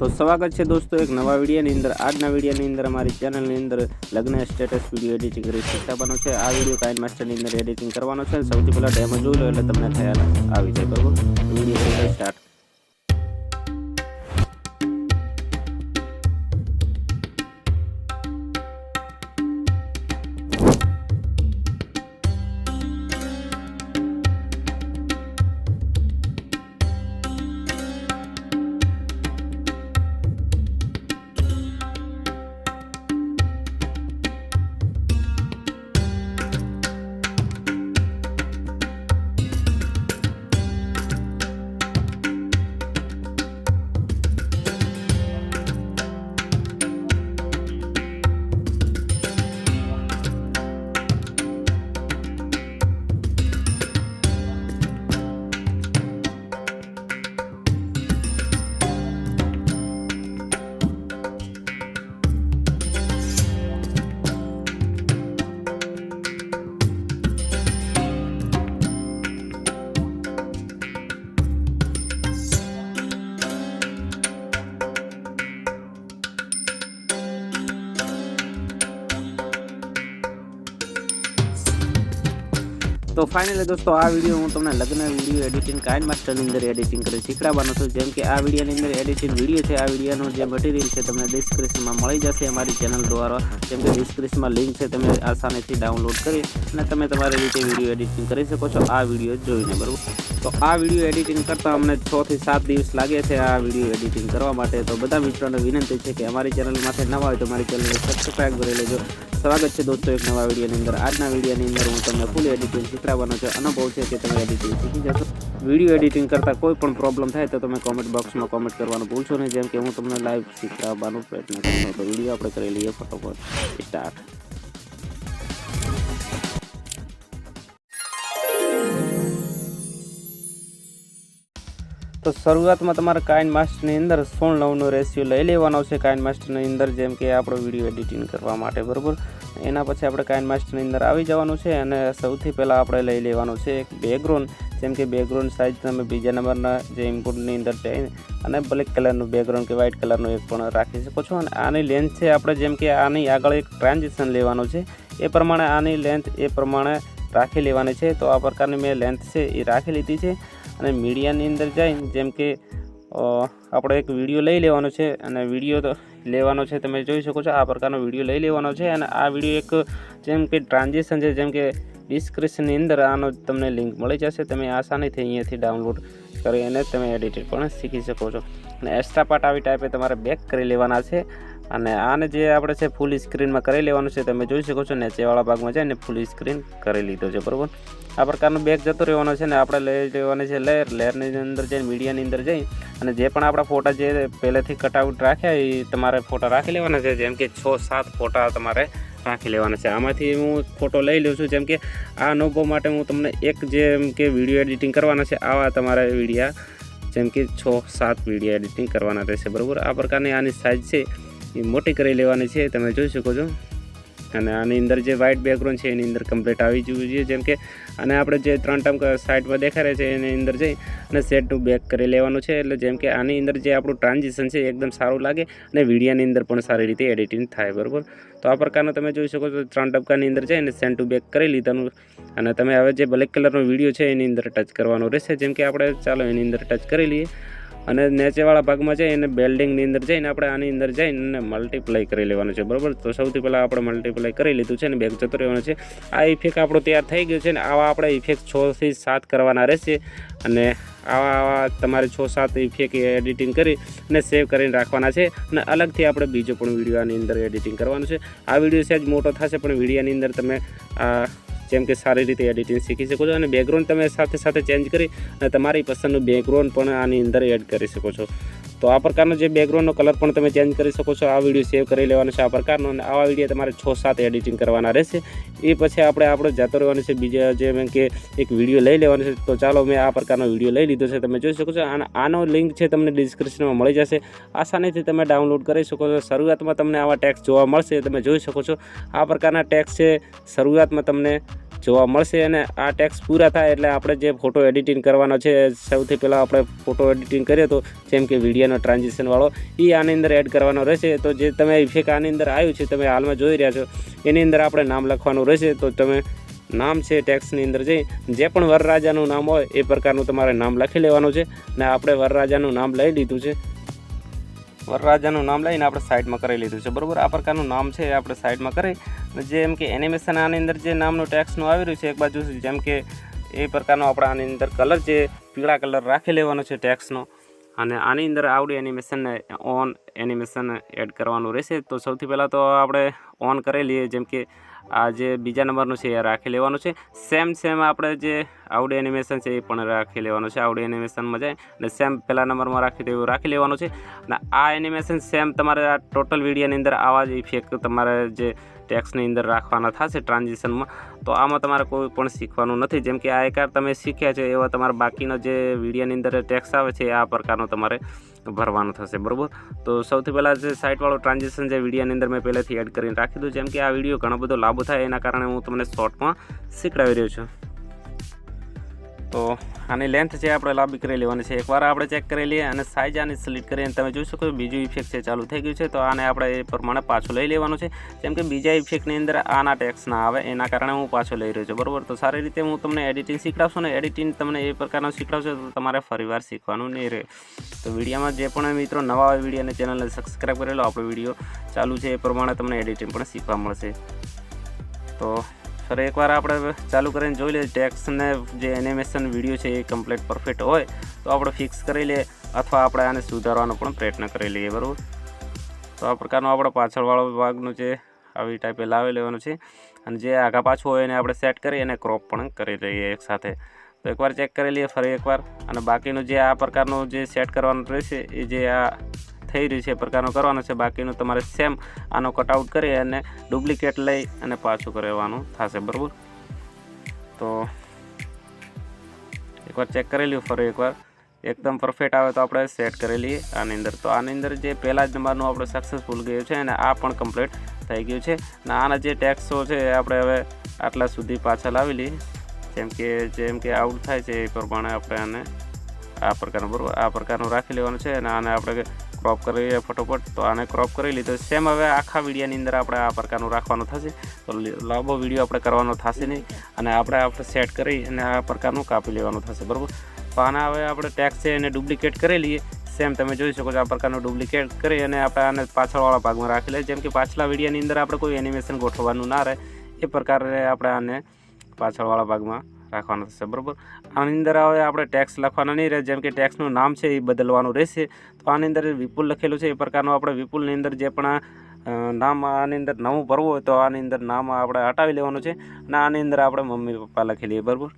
તો સ્વાગત છે દોસ્તો એક નવા વિડીયોની અંદર. આજના વિડીયોની અંદર અમારી ચેનલની અંદર લગ્ન સ્ટેટસ વીડિયો એડિટિંગ કરી શીખવાનો છે. આ વીડિયો કાઇન માસ્ટરની અંદર એડિટિંગ કરવાનો છે. સૌથી પહેલાં ડેમો જોઈ લો એટલે તમને ખ્યાલ આવી જાય, બરોબર? વીડિયો સ્ટાર્ટ તો ફાઇનલી દોસ્તો, આ વીડિયો હું તમને લગ્ન વીડિયો એડિટિંગ કાઇન માસ્ટરની અંદર એડિટિંગ કરી શીખડાવવાનો છું. જેમ કે આ વિડીયોની અંદર એડિટિંગ વીડિયો છે, આ વિડીયોનો જે મટીરિયલ છે, તમને ડિસ્ક્રિપ્શનમાં મળી જશે અમારી ચેનલ દ્વારા. જેમ કે ડિસ્ક્રિપ્શનમાં લિંક છે, તમે આસાનીથી ડાઉનલોડ કરી અને તમે તમારી રીતે વીડિયો એડિટિંગ કરી શકો છો. આ વીડિયો જોઈને, બરાબર? તો આ વીડિયો એડિટિંગ કરતાં અમને છ થી સાત દિવસ લાગે છે આ વીડિયો એડિટિંગ કરવા માટે. તો બધા મિત્રોને વિનંતી છે કે અમારી ચેનલમાંથી નવા હોય તો અમારી ચેનલને સબસ્ક્રાઈબ કરી લેજો. સ્વાગત છે દોસ્તો એક નવા વિડીયોની અંદર. આજના વિડીયોની અંદર હું તમને ફૂલ એડિટિંગ શીખડાવવાનો છે, અનુભવ છે કે તમે એડિટિંગ શીખી જશો. વીડિયો એડિટિંગ કરતાં કોઈ પણ પ્રોબ્લેમ થાય તો તમે કોમેન્ટ બોક્સમાં કોમેન્ટ કરવાનું ભૂલશો નહીં, જેમ કે હું તમને લાઈવ શીખડાવવાનો પ્રયત્ન કરું તો વીડિયો આપણે કરી લઈએ ફટોફટ. સ્ટાર્ટ તો શરૂઆતમાં તમારે કાઇન માસ્ટરની અંદર સોળ નવનો રેશિયો લઈ લેવાનો છે. કાઇન માસ્ટરની અંદર જેમ કે આપણો વીડિયો એડિટિંગ કરવા માટે, બરાબર? એના પછી આપણે કાઇન માસ્ટરની અંદર આવી જવાનું છે અને સૌથી પહેલાં આપણે લઈ લેવાનું છે એક બેકગ્રાઉન્ડ. જેમ કે બેકગ્રાઉન્ડ સાઇઝ તમે બીજા નંબરના જે ઇમ્પોર્ટની અંદર જઈને અને બ્લેક કલરનું બેકગ્રાઉન્ડ કે વ્હાઇટ કલરનું એક પણ રાખી શકો છો. અને આની લેન્થ છે આપણે જેમ કે આની આગળ એક ટ્રાન્ઝેક્શન લેવાનું છે. એ પ્રમાણે આની લેન્થ એ પ્રમાણે રાખી લેવાની છે. તો આ પ્રકારની મેં લેન્થ છે એ રાખી લીધી છે. અને મીડિયાની અંદર જઈને જેમ કે આપણે એક વીડિયો લઈ લેવાનો છે અને વીડિયો તો લેવાનો છે તમે જોઈ શકો છો આ પ્રકારનો વીડિયો લઈ લેવાનો છે અને આ વીડિયો એક જેમ કે ટ્રાન્ઝેક્શન છે, જેમ કે ડિસ્ક્રિપ્શનની અંદર આનો તમને લિંક મળી જશે. તમે આસાનીથી અહીંયાથી ડાઉનલોડ કરી અને તમે એડિટેડ પણ શીખી શકો છો. અને એક્સ્ટ્રા પાર્ટ આવી ટાઈપે તમારે બેક કરી લેવાના છે. અને આને જે આપણે છે ફૂલ સ્ક્રીનમાં કરી લેવાનું છે, તમે જોઈ શકો છો, નીચેવાળા ભાગમાં જઈને ફૂલ સ્ક્રીન કરી લીધો છે, બરાબર? આ પ્રકારનું બેગ જતો રહેવાનો છે ને આપણે લઈ લેવાની છે લેયર લેયરની અંદર જઈને મીડિયાની અંદર જઈ અને જે પણ આપણા ફોટા જે પહેલેથી કટઆઉટ રાખ્યા એ તમારે ફોટા રાખી લેવાના છે. જેમ કે છ, સાત ફોટા તમારે રાખી લેવાના છે. આમાંથી હું ફોટો લઈ લઉં છું. જેમ કે આ અનુભવ માટે હું તમને એક જેમ કે વીડિયો એડિટિંગ કરવાના છે, આવા તમારે વિડીયા જેમ કે છ, સાત વીડિયો એડિટિંગ કરવાના રહેશે. બરાબર? આ પ્રકારની આની સાઇઝ છે, એ મોટી કરી લેવાની છે. તમે જોઈ શકો છો. અને આની અંદર જે વ્હાઇટ બેકગ્રાઉન્ડ છે, એની અંદર કમ્પ્લીટ આવી જવું જોઈએ. જેમ કે, અને આપણે જે ત્રણ ટર્મ સાઇડમાં દેખાય રહે છે, એની અંદર જઈ અને સેટ ટુ બેક કરી લેવાનું છે. એટલે જેમ કે આની અંદર જે આપણું ટ્રાન્ઝેક્શન છે એકદમ સારું લાગે અને વિડીયાની અંદર પણ સારી રીતે એડિટિંગ થાય, બરાબર? તો આ પ્રકારનો તમે જોઈ શકો છો, ત્રણ ટપકાની અંદર જઈને સેન્ટ ટુ બેક કરી લીધાનું. અને તમે હવે જે બ્લેક કલરનો વીડિયો છે, એની અંદર ટચ કરવાનો રહેશે. જેમ કે આપણે ચાલો એની અંદર ટચ કરી લઈએ. અને નેચેવાળા ભાગમાં જઈને બેલ્ડિંગની અંદર જઈને આપણે આની અંદર જઈને મલ્ટીપ્લાય કરી લેવાનું છે, બરાબર? તો સૌથી પહેલાં આપણે મલ્ટીપ્લાય કરી લીધું છે અને બેગ જતો રહેવાનો છે. આ ઇફેક્ટ આપણો તૈયાર થઈ ગયો છે ને આવા આપણે ઇફેક્ટ છથી સાત કરવાના રહેશે અને આવા આવા તમારે છ સાત ઇફેક્ટ એડિટિંગ કરી અને સેવ કરીને રાખવાના છે અને અલગથી આપણે બીજો પણ વીડિયો આની અંદર એડિટિંગ કરવાનો છે. આ વીડિયો સહેજ મોટો થશે, પણ વિડીયોની અંદર તમે આ જેમ કે સારી રીતે એડિટિંગ શીખી શકો છો અને બેકગ્રાઉન્ડ તમે સાથે સાથે ચેન્જ કરી અને તમારી પસંદનું બેકગ્રાઉન્ડ પણ આની અંદર એડ કરી શકો છો. તો આ પ્રકારનો જે બેકગ્રાઉન્ડનો કલર પણ તમે ચેન્જ કરી શકો છો, આ વીડિયો સેવ કરી લેવાનો છે આ પ્રકારનો અને આવા વીડિયો તમારે છ સાત એડિટિંગ કરવાના રહેશે. એ પછી આપણે આપણે જતો રહેવાનું છે, બીજા જેમ કે એક વીડિયો લઈ લેવાનો છે, તો ચાલો મેં આ પ્રકારનો વીડિયો લઈ લીધો છે, તમે જોઈ શકો છો. અને આનો લિંક છે તમને ડિસ્ક્રિપ્શનમાં મળી જશે. આસાનીથી તમે ડાઉનલોડ કરી શકો છો. શરૂઆતમાં તમને આવા ટેક્સ જોવા મળશે, તમે જોઈ શકો છો. આ પ્રકારના ટેક્સ છે. શરૂઆતમાં તમને જોવા મળશે અને આ ટેક્સ પૂરા થાય એટલે આપણે જે ફોટો એડિટિંગ કરવાનો છે, સૌથી પહેલાં આપણે ફોટો એડિટિંગ કરીએ તો જેમ કે વિડીયોનો ટ્રાન્ઝેક્શનવાળો એ આની અંદર એડ કરવાનો રહેશે. તો જે તમે ઇફેક્ટ આની અંદર આવ્યું છે, તમે હાલમાં જોઈ રહ્યા છો, એની અંદર આપણે નામ લખવાનું રહેશે. તો તમે નામ છે ટેક્સની અંદર જઈ, જે પણ વરરાજાનું નામ હોય, એ પ્રકારનું તમારે નામ લખી લેવાનું છે. ને આપણે વરરાજાનું નામ લઈ લીધું છે. વરરાજાનું નામ લઈને આપણે સાઈડમાં કરી લીધું છે. બરાબર? આ પ્રકારનું નામ છે એ આપણે સાઈડમાં કરી જેમ કે એનિમેશન આની અંદર જે નામનું ટેક્સનું આવી રહ્યું છે એક બાજુ જેમ કે એ પ્રકારનો આપણે આની અંદર કલર જે પીળા કલર રાખી લેવાનો છે ટેક્સનો અને આની અંદર આવડી એનિમેશનને ઓન એનિમેશન એડ કરવાનું રહેશે. તો સૌથી પહેલાં તો આપણે ઓન કરી લઈએ, જેમ કે આ જે બીજા નંબરનું છે એ રાખી લેવાનું છે. સેમ સેમ આપણે જે આવડી એનિમેશન છે એ પણ રાખી લેવાનું છે. આવડી એનિમેશનમાં જાય અને સેમ પહેલા નંબરમાં રાખી દેવું રાખી લેવાનું છે. અને આ એનિમેશન સેમ તમારે આ ટોટલ વિડીયોની અંદર આવા જ ઇફેક્ટ તમારે જે ટેક્સની અંદર રાખવાના થશે ટ્રાન્ઝેક્શનમાં તો આમાં તમારે કોઈ પણ શીખવાનું નથી. જેમ કે આ એકાર તમે શીખ્યા છે એવા તમારા બાકીનો જે વિડીયોની અંદર ટેક્સ આવે છે આ પ્રકારનો તમારે ભરવાનું થશે. બરાબર? તો સૌથી પહેલાં જે સાઇટવાળો ટ્રાન્ઝેક્શન જે વિડીયોની અંદર મેં પહેલેથી એડ કરીને રાખી દઉં જેમ કે આ વીડિયો ઘણો બધો લાભો થાય, એના કારણે હું તમને શોર્ટમાં શીખડાવી રહ્યો છું. તો આની લેન્થ છે આપણે લાંબી કરી લેવાની છે. એકવાર આપણે ચેક કરી લઈએ અને સાઇઝ આની સિલેક્ટ કરીને તમે જોઈ શકો બીજું ઇફેક્ટ છે, ચાલુ થઈ ગયું છે. તો આને આપણે એ પ્રમાણે પાછું લઈ લેવાનું છે. જેમ કે બીજા ઇફેક્ટની અંદર આના ટેક્સ ના આવે, એના કારણે હું પાછો લઈ રહ્યો છું. બરાબર? તો સારી રીતે હું તમને એડિટિંગ શીખડાવશું ને એડિટિંગ તમને એ પ્રકારનું શીખડાવશો તો તમારે ફરીવાર શીખવાનું નહીં રહે. તો વિડીયોમાં જે પણ મિત્રો નવા હોય વિડીયોને ચેનલને સબસ્ક્રાઈબ કરેલો, આપણો વીડિયો ચાલુ છે એ પ્રમાણે તમને એડિટિંગ પણ શીખવા મળશે. તો સર એકવાર આપણે ચાલુ કરીને જોઈ લઈએ ટેક્સને જે એનિમેશન વીડિયો છે એ કમ્પ્લીટ પરફેક્ટ હોય, તો આપણે ફિક્સ કરી લઈએ અથવા આપણે આને સુધારવાનો પણ પ્રયત્ન કરી લઈએ, બરાબર? તો આ પ્રકારનો આપણે પાછળવાળો ભાગનું જે આવી ટાઈપે લાવી લેવાનું છે. અને જે આગા પાછું હોય એને આપણે સેટ કરી અને ક્રોપ પણ કરી લઈએ એકસાથે તો એકવાર ચેક કરી લઈએ ફરી એકવાર. અને બાકીનું જે આ પ્રકારનું જે સેટ કરવાનું રહેશે, એ જે આ થઈ રહ્યું છે, એ પ્રકારનું કરવાનું છે. બાકીનું તમારે સેમ આનો કટઆઉટ કરી અને ડુપ્લિકેટ લઈ અને પાછું કરવાનું થશે, બરાબર? તો એકવાર ચેક કરી લ્યો ફરી એકવાર. એકદમ પરફેક્ટ આવે તો આપણે સેટ કરી લઈએ આની અંદર. તો આની અંદર જે પહેલા જ નંબરનું આપણે સક્સેસફુલ ગયું છે અને આ પણ કમ્પ્લીટ થઈ ગયું છે. અને આના જે ટેક્સો છે એ આપણે હવે આટલા સુધી પાછા લાવી લઈએ. જેમ કે જેમ કે આઉટ થાય છે એ પ્રમાણે આપણે આને આ પ્રકારનું, બરાબર? આ પ્રકારનું રાખી લેવાનું છે અને આને આપણે ક્રોપ કરીએ ફટોફટ. તો આને ક્રોપ કરી લીધો. સેમ હવે આખા વિડીયાની અંદર આપણે આ પ્રકારનું રાખવાનું થશે. તો લાંબો વીડિયો આપણે કરવાનો થશે નહીં. અને આપણે આપણે સેટ કરી અને આ પ્રકારનું કાપી લેવાનું થશે. બરાબર? તો આના હવે આપણે ટેક્સ છે એને ડુપ્લિકેટ કરી લઈએ. સેમ તમે જોઈ શકો છો આ પ્રકારનું ડુપ્લિકેટ કરી અને આપણે આને પાછળવાળા ભાગમાં રાખી લઈએ. જેમ કે પાછલા વિડીયાની અંદર આપણે કોઈ એનિમેશન ગોઠવવાનું ના રહે. એ પ્રકારે આપણે આને પાછળવાળા ભાગમાં રાખવાનું થશે, બરાબર? આની અંદર હવે આપણે ટેક્સ લખવાના નહીં રહે, જેમ કે ટેક્સનું નામ છે એ બદલવાનું રહેશે. તો આની અંદર વિપુલ લખેલું છે, એ પ્રકારનું આપણે વિપુલની અંદર જે પણ નામ આની અંદર નવું ભરવું હોય તો આની અંદર નામ આપણે હટાવી લેવાનું છે. અને આની અંદર આપણે મમ્મી પપ્પા લખી લઈએ, બરાબર?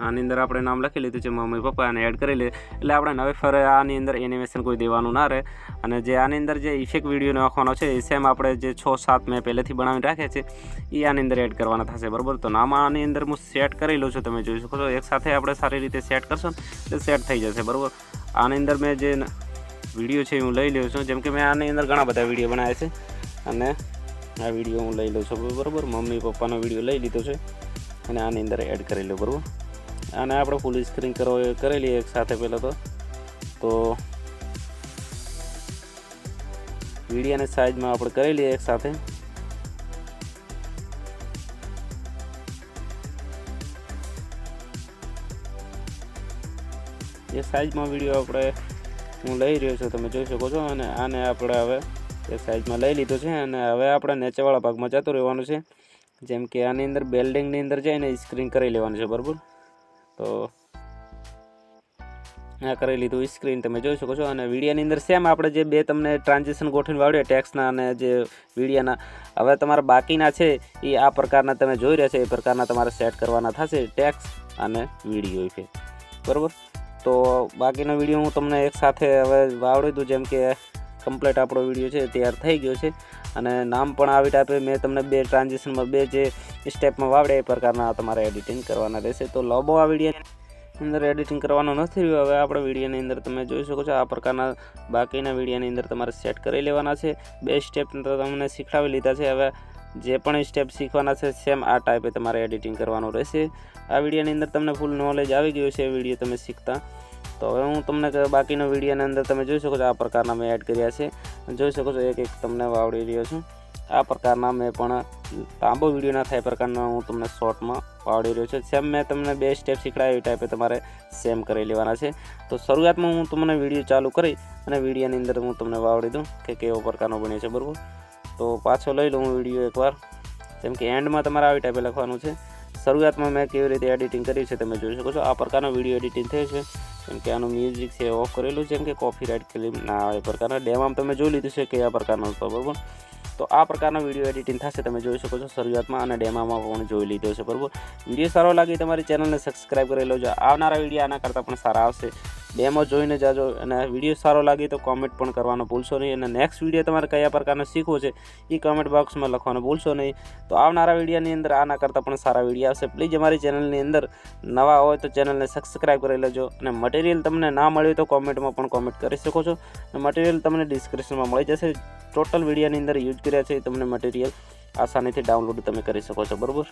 આની અંદર આપણે નામ લખી લીધું છે મમ્મી, પપ્પા અને એડ કરી લે એટલે આપણે નવે ફરે આની અંદર એનિમેશન કોઈ દેવાનું ના રહે. અને જે આની અંદર જે ઇફેક્ટ વીડિયો નાખવાનો છે, એ સેમ આપણે જે છ, સાત મેં પહેલેથી બનાવીને રાખ્યા છે, એ આની અંદર એડ કરવાના થશે. બરાબર? તો નામ આની અંદર હું સેટ કરી લઉં છું, તમે જોઈ શકો છો. એકસાથે આપણે સારી રીતે સેટ કરશો ને, તો સેટ થઈ જશે. બરાબર? આની અંદર મેં જે વીડિયો છે હું લઈ લઉં છું. જેમ કે મેં આની અંદર ઘણા બધા વીડિયો બનાવ્યા છે. અને આ વીડિયો હું લઈ લઉં છું. બરાબર? મમ્મી પપ્પાનો વીડિયો લઈ લીધો છે. અને આની અંદર એડ કરી લઉં. બરાબર? આને આપણે ફૂલ સ્ક્રીન કરો, કરેલી એક સાથે પહેલાં તો. તો વિડીયોની સાઇઝમાં આપણે કરેલી એક સાથે. એ સાઇઝમાં વીડિયો આપણે હું લઈ રહ્યો છું, તમે જોઈ શકો છો. અને આને આપણે હવે એ સાઇઝમાં લઈ લીધો છે. અને હવે આપણે નેચેવાળા ભાગમાં જતું રહેવાનું છે. જેમ કે આની અંદર બિલ્ડિંગની અંદર જઈને સ્ક્રીન કરી લેવાનું છે, બરાબર? તો આ કરી લીધું સ્ક્રીન તમે જોઈ શકો છો. અને વિડીયાની અંદર સેમ આપણે જે બે તમને ટ્રાન્ઝેક્શન ગોઠવીને વાળ્યા ટેક્સના અને જે વિડીયાના, હવે તમારા બાકીના છે એ આ પ્રકારના તમે જોઈ રહ્યા છે, એ પ્રકારના તમારે સેટ કરવાના થશે ટેક્સ અને વીડિયો છે બરાબર? તો બાકીનો વીડિયો હું તમને એક સાથે હવે વાવડી દઉં, જેમ કે કમ્પ્લીટ આપણો વીડિયો છે તૈયાર થઈ ગયો છે. અને નામ પણ આવી ટાઈપે મેં તમને બે ટ્રાન્ઝેક્શનમાં બે જે સ્ટેપમાં વાવડે એ પ્રકારના તમારે એડિટિંગ કરવાના રહેશે. તો લાંબો આ વીડિયો અંદર એડિટિંગ કરવાનું નથી રહ્યું. હવે આપણે વિડીયોની અંદર તમે જોઈ શકો છો આ પ્રકારના બાકીના વિડીયોની અંદર તમારે સેટ કરી લેવાના છે. બે સ્ટેપ અંદર તમને શીખડાવી લીધા છે. હવે જે પણ સ્ટેપ શીખવાના છે સેમ આ ટાઈપે તમારે એડિટિંગ કરવાનું રહેશે. આ વિડીયોની અંદર તમને ફૂલ નોલેજ આવી ગયું છે વીડિયો તમે શીખતા તો હવે હું તમને બાકીના વિડીયોની અંદર તમે જોઈ શકો છો આ પ્રકારના મેં એડ કર્યા છે. જોઈ શકો છો એક એક તમને વાવડી રહ્યો છું. આ પ્રકારના મેં પણ લાંબો વીડિયો ના થાય પ્રકારના હું તમને શોર્ટમાં વાવડી રહ્યો છું. સેમ મેં તમને બે સ્ટેપ શીખડાય એ ટાઈપે તમારે સેમ કરી લેવાના છે. તો શરૂઆતમાં હું તમને વીડિયો ચાલુ કરી અને વિડીયોની અંદર હું તમને વાવડી દઉં કે કેવો પ્રકારનો બન્યો છે બરાબર? તો પાછો લઈ લઉં હું વીડિયો એકવાર. જેમ કે એન્ડમાં તમારે આવી ટાઈપે લખવાનું છે. શરૂઆતમાં મેં કેવી રીતે એડિટિંગ કર્યું છે તમે જોઈ શકો છો. આ પ્રકારનો વીડિયો એડિટિંગ થયો છે. જેમ કે આનું મ્યુઝિક છે ઓફ કરેલું છે, એમ કે કોફી રાઇટ ક્લિપ ના આવે પ્રકારના. આમ તમે જોઈ લીધું છે કે આ પ્રકારનો હતો, બરાબર? તો આ પ્રકારનો વીડિયો એડિટિંગ થશે, તમે જોઈ શકો છો શરૂઆતમાં અને ડેમામાં પણ જોઈ લીધો છે, બરાબર? વીડિયો સારો લાગે તમારી ચેનલને સબસ્ક્રાઈબ કરી લેજો. આવનારા વીડિયો આના કરતાં પણ સારા આવશે. ડેમો જોઈને જાજો અને વીડિયો સારો લાગે તો કોમેન્ટ પણ કરવાનો ભૂલશો નહીં. અને નેક્સ્ટ વીડિયો તમારે કયા પ્રકારનો શીખવો છે એ કમેન્ટ બોક્સમાં લખવાનું ભૂલશો નહીં. તો આવનારા વિડીયોની અંદર આના કરતાં પણ સારા વીડિયો આવશે. પ્લીઝ અમારી ચેનલની અંદર નવા હોય તો ચેનલને સબસ્ક્રાઈબ કરી લેજો અને મટીરિયલ તમને ના મળ્યું તો કોમેન્ટમાં પણ કોમેન્ટ કરી શકો છો. અને મટીરિયલ તમને ડિસ્ક્રિપ્શનમાં મળી જશે. ટોટલ વિડીયોની અંદર યુઝ કર્યા છે એ તમને મટીરિયલ આસાનીથી ડાઉનલોડ તમે કરી શકો છો. બરાબર?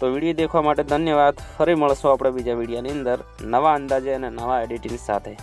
તો વીડિયો દેખવા માટે ધન્યવાદ. ફરી મળશું આપણે બીજા વિડીયોની અંદર. નવા અંદાજે અને નવા એડિટિંગ સાથે.